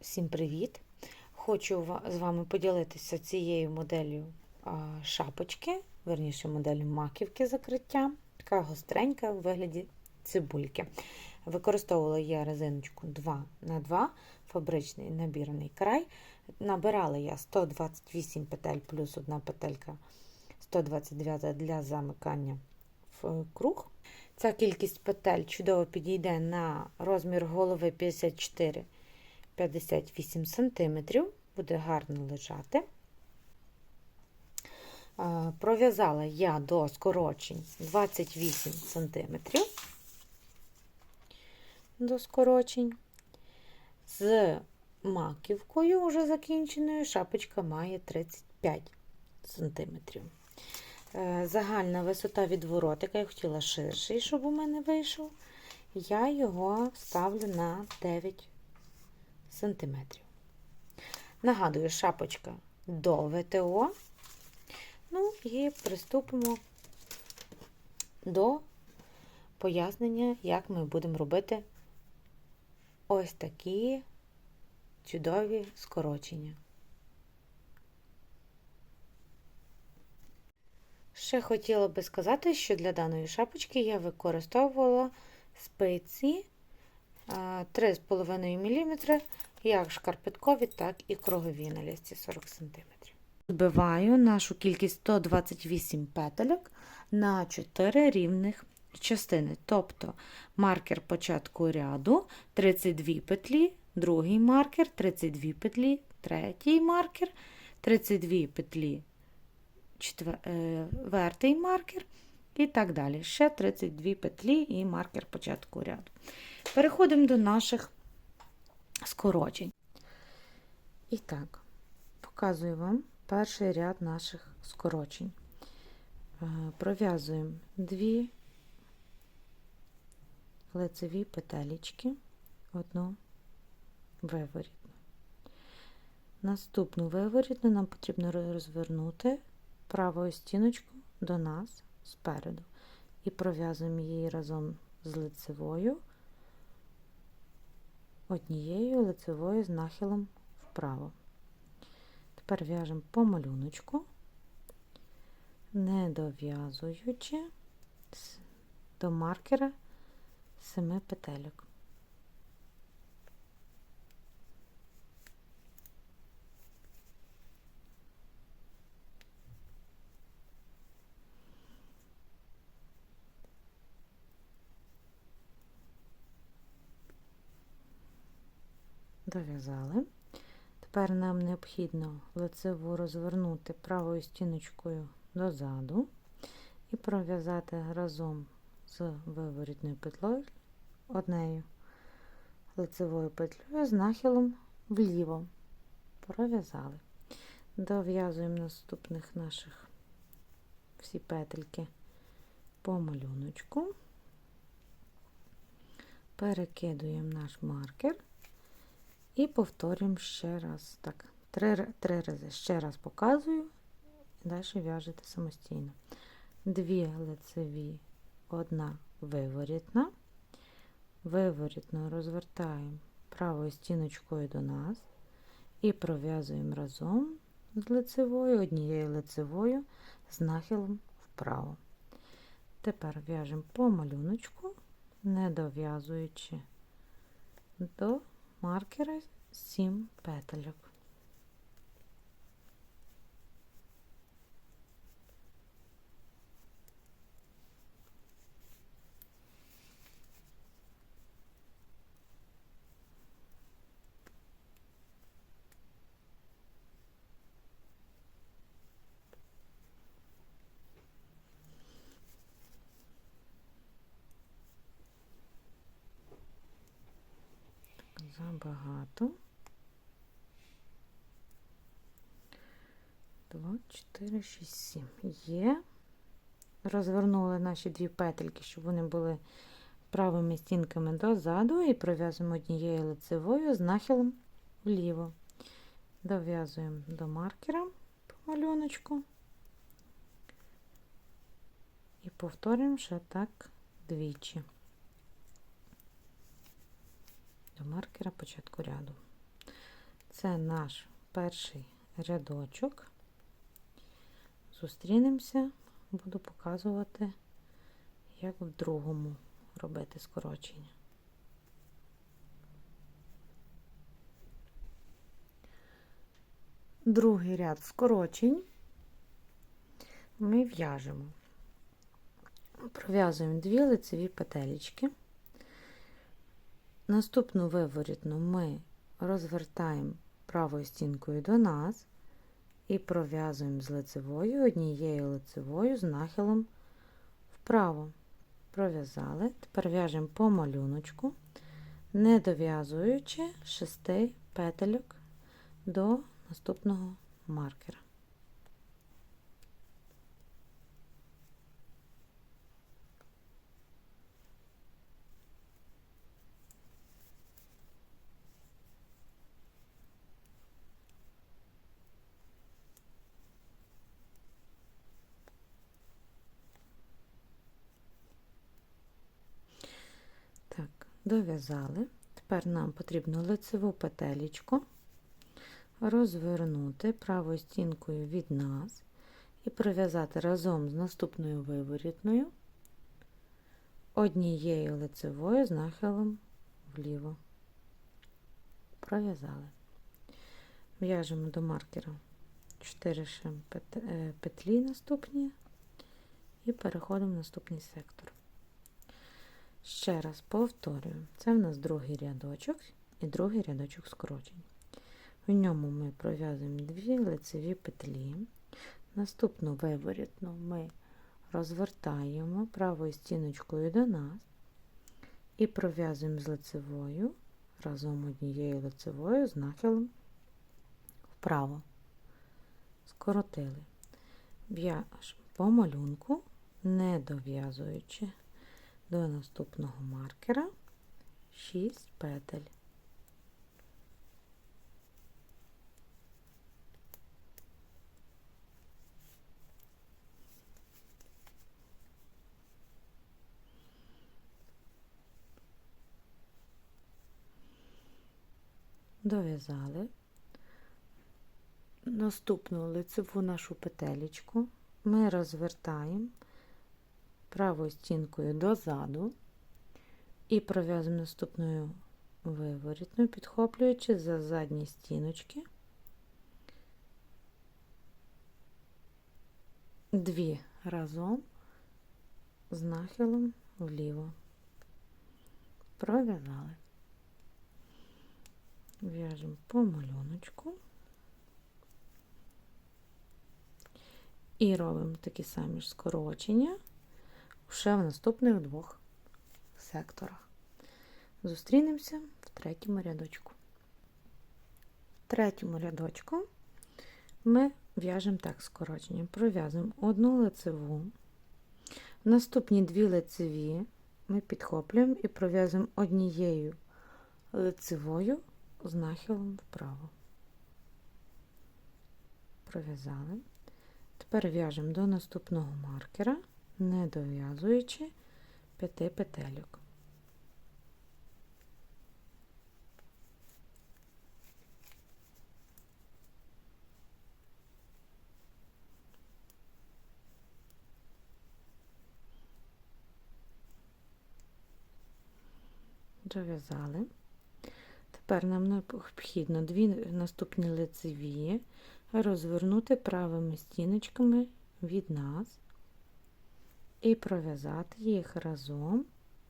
Всім привіт! Хочу з вами поділитися цією моделлю шапочки, верніше моделлю маківки закриття, така гостренька в вигляді цибульки. Використовувала я резиночку 2 на 2 фабричний набірний край. Набирала я 128 петель плюс одна петелька 129 для замикання в круг. Ця кількість петель чудово підійде на розмір голови 54 58 см, буде гарно лежати. Пров'язала я до скорочень 28 см до скорочень. З маківкою вже закінченою шапочка має 35 см. Е, Загальна висота відворотика, я хотіла ширший, щоб у мене вийшов. Я його ставлю на 9 сантиметрів. Нагадую, шапочка до ВТО. Ну і приступимо до пояснення, як ми будемо робити ось такі чудові скорочення. Ще хотіла би сказати, що для даної шапочки я використовувала спиці 3,5 мм, як шкарпеткові, так і кругові на лісті 40 см. Збиваю нашу кількість 128 петельок на 4 рівних частини. Тобто маркер початку ряду 32 петлі, другий маркер, 32 петлі, третій маркер, 32 петлі, четвертий маркер і так далі. Ще 32 петлі і маркер початку ряду. Переходимо до наших скорочень. І так, показую вам перший ряд наших скорочень. Пров'язуємо дві лицеві петелечки, одну виворітну. Наступну виворітну нам потрібно розвернути правою стіночку до нас спереду і пров'язуємо її разом з лицевою однією лицевою з нахилом вправо. Тепер в'яжемо по малюночку, не дов'язуючи до маркера 7 петельок. Дов'язали. Тепер нам необхідно лицеву розвернути правою стіночкою дозаду і пров'язати разом з виворітною петлею однею лицевою петлею з нахилом вліво. Пров'язали. Дов'язуємо наступних наших всі петельки по малюночку, перекидуємо наш маркер. І повторюємо ще раз. Так, три, три рази. Ще раз показую, і далі в'яжете самостійно. Дві лицеві, одна виворітна. Виворітно розвертаємо правою стіночкою до нас і пров'язуємо разом з лицевою, однією лицевою з нахилом вправо. Тепер в'яжемо по малюночку, не дов'язуючи до маркера 7 петельок. Забагато. Два, чотири, шість, сім. Є. Розвернули наші дві петельки, щоб вони були правими стінками дозаду, і пров'язуємо однією лицевою з нахилом вліво. Дов'язуємо до маркера по малюночку. І повторюємо ще так двічі. До маркера початку ряду. Це наш перший рядочок. Зустрінемося, буду показувати, як в другому робити скорочення. Другий ряд скорочень ми в'яжемо. Пров'язуємо дві лицеві петелечки. Наступну виворітну ми розвертаємо правою стінкою до нас і пров'язуємо з лицевою однією лицевою з нахилом вправо. Пров'язали, тепер в'яжемо по малюночку, не дов'язуючи шести петельок до наступного маркера. Так, дов'язали. Тепер нам потрібно лицеву петелечку розвернути правою стінкою від нас і пров'язати разом з наступною виворітною однією лицевою з нахилом вліво. Пров'язали. В'яжемо до маркера 4 петлі наступні і переходимо в наступний сектор. Ще раз повторюю, це в нас другий рядочок і другий рядочок скорочень. В ньому ми пров'язуємо дві лицеві петлі. Наступну виворітну ми розвертаємо правою стіночкою до нас і пров'язуємо з лицевою разом однією лицевою з нахилом вправо. Скоротили. В'яжемо по малюнку, не дов'язуючи до наступного маркера 6 петель. Дов'язали наступну лицеву нашу петелечку ми розвертаємо правою стінкою дозаду і пров'язуємо наступною виворітною, підхоплюючи за задні стіночки дві разом з нахилом вліво. Пров'язали. В'яжемо по малюночку і робимо такі самі ж скорочення ще в наступних двох секторах. Зустрінемося в третьому рядочку. В третьому рядочку ми в'яжемо так скорочення. Пров'язуємо одну лицеву, наступні дві лицеві ми підхоплюємо і пров'язуємо однією лицевою з нахилом вправо. Пров'язали. Тепер в'яжемо до наступного маркера не дов'язуючи п'яти петельок. Дов'язали. Тепер нам необхідно дві наступні лицеві розвернути правими стіночками від нас і пров'язати їх разом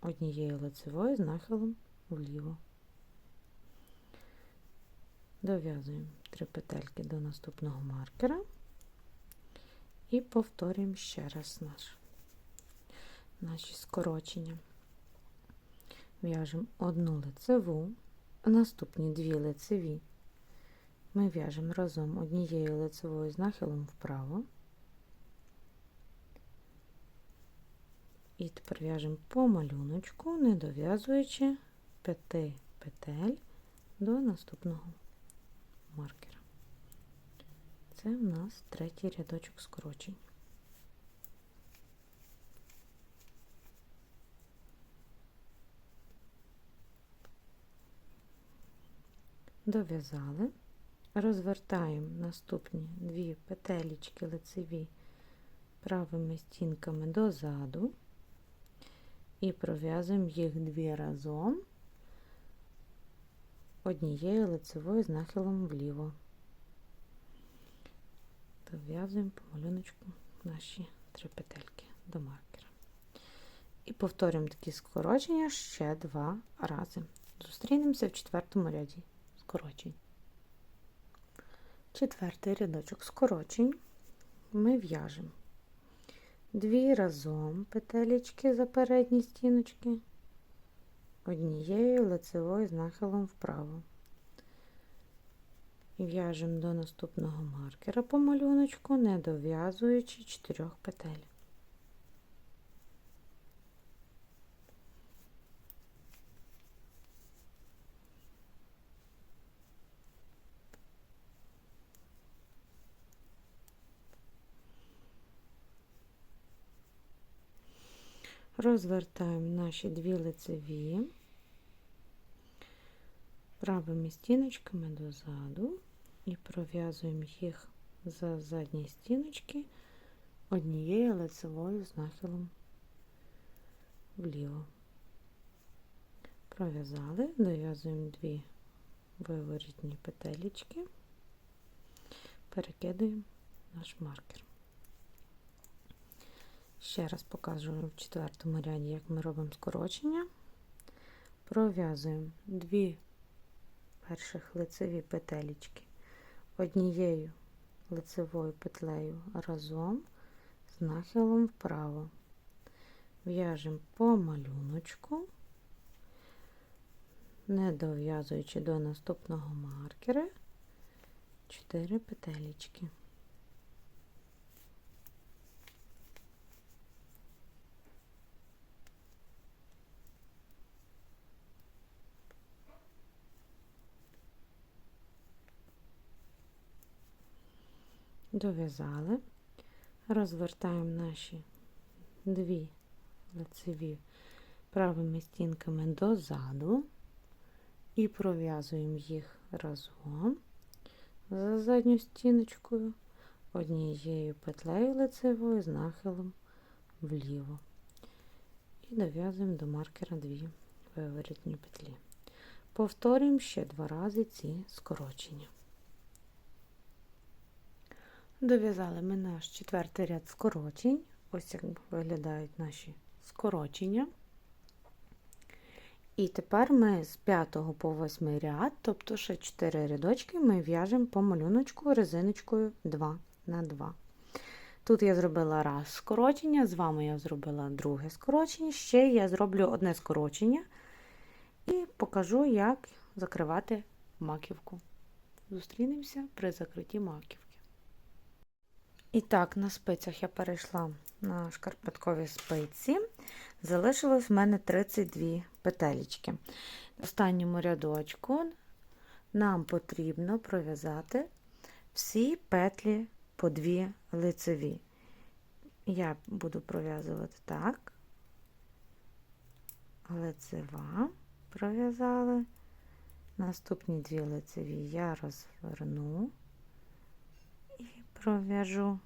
однією лицевою з нахилом вліво. Дов'язуємо три петельки до наступного маркера і повторюємо ще раз наш, наші скорочення. В'яжемо одну лицеву, наступні дві лицеві. Ми в'яжемо разом однією лицевою з нахилом вправо. І тепер в'яжемо по малюночку, не дов'язуючи п'яти петель до наступного маркера. Це в нас третій рядочок скорочень. Дов'язали. Розвертаємо наступні дві петелечки лицеві правими стінками дозаду і пров'язуємо їх дві разом однією лицевою з нахилом вліво. Дов'язуємо по малюночку наші три петельки до маркера. І повторюємо такі скорочення ще два рази. Зустрінемося в четвертому ряді скорочень. Четвертий рядочок скорочень ми в'яжемо дві разом петелечки за передні стіночки, однією лицевою з нахилом вправо. В'яжемо до наступного маркера по малюночку, не дов'язуючи чотирьох петель. Розвертаємо наші дві лицеві правими стіночками дозаду і пров'язуємо їх за задні стіночки однією лицевою з нахилом вліво. Пров'язали, дов'язуємо дві виворітні петелечки, перекидаємо наш маркер. Ще раз покажу в четвертому ряді, як ми робимо скорочення. Пров'язуємо дві перших лицеві петелечки однією лицевою петлею разом з нахилом вправо. В'яжемо по малюночку, не дов'язуючи до наступного маркера 4 петелечки. Дов'язали, розвертаємо наші дві лицеві правими стінками дозаду і пров'язуємо їх разом за задню стіночкою однією петлею лицевою з нахилом вліво. І дов'язуємо до маркера дві виворітні петлі. Повторюємо ще два рази ці скорочення. Дов'язали ми наш четвертий ряд скорочень. Ось як виглядають наші скорочення. І тепер ми з 5 по 8 ряд, тобто ще 4 рядочки, ми в'яжемо по малюночку резиночкою 2 на 2. Тут я зробила раз скорочення, з вами я зробила друге скорочення, ще я зроблю одне скорочення і покажу, як закривати маківку. Зустрінемося при закритті маківки. І так, на спицях я перейшла на шкарпеткові спиці. Залишилось в мене 32 петелечки. В останньому рядочку нам потрібно пров'язати всі петлі по дві лицеві. Я буду пров'язувати так, лицева пров'язали. Наступні дві лицеві я розверну пров'яжу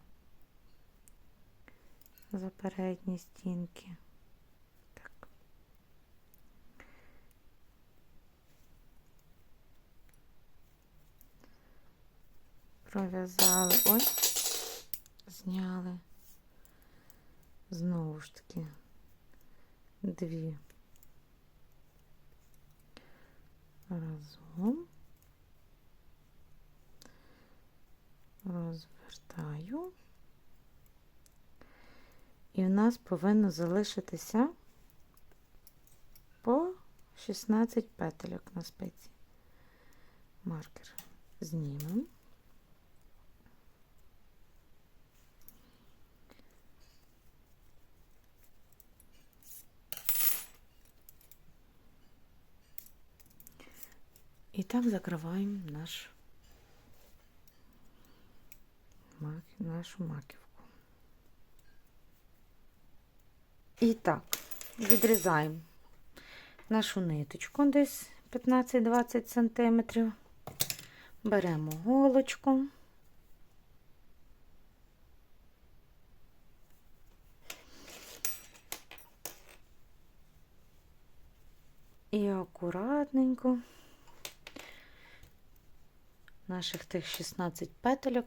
за передні стінки. Так. Пров'язали, ось, зняли, знову ж таки, дві разом. розвертаю, і у нас повинно залишитися по 16 петельок на спиці. Маркер знімемо. І так закриваємо наш нашу маківку. І так, відрізаємо нашу ниточку десь 15-20 см. Беремо голочку. І акуратненько наших тих 16 петельок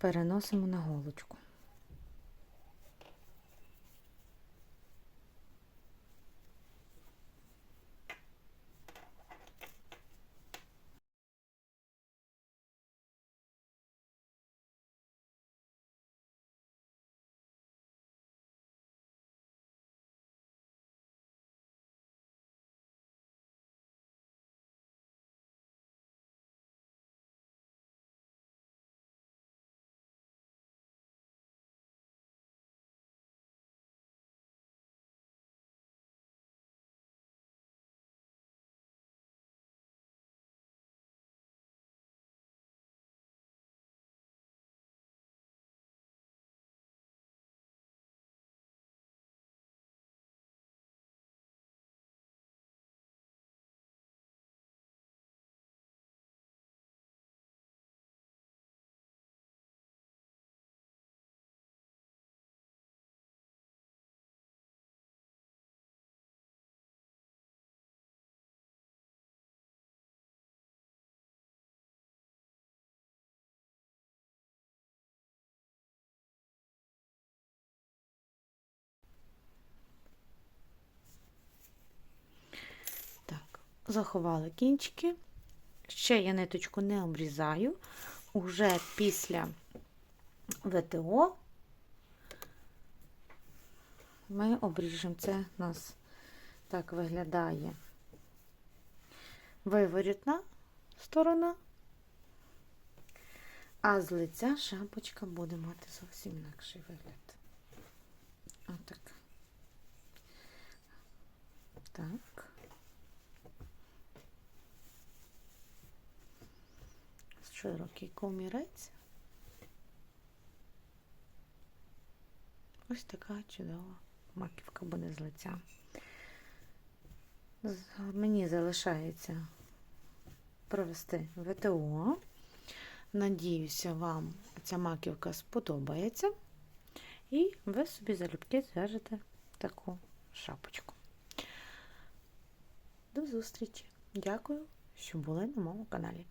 переносимо на голочку. Заховали кінчики. Ще я ниточку не обрізаю. Уже після ВТО ми обріжемо це у нас так виглядає виворітна сторона, а з лиця шапочка буде мати зовсім інакший вигляд. Отак. Так. Широкий комірець. Ось така чудова маківка буде з лиця. Мені залишається провести ВТО. Надіюся, вам ця маківка сподобається. І ви собі залюбки зв'яжете таку шапочку. До зустрічі! Дякую, що були на моєму каналі.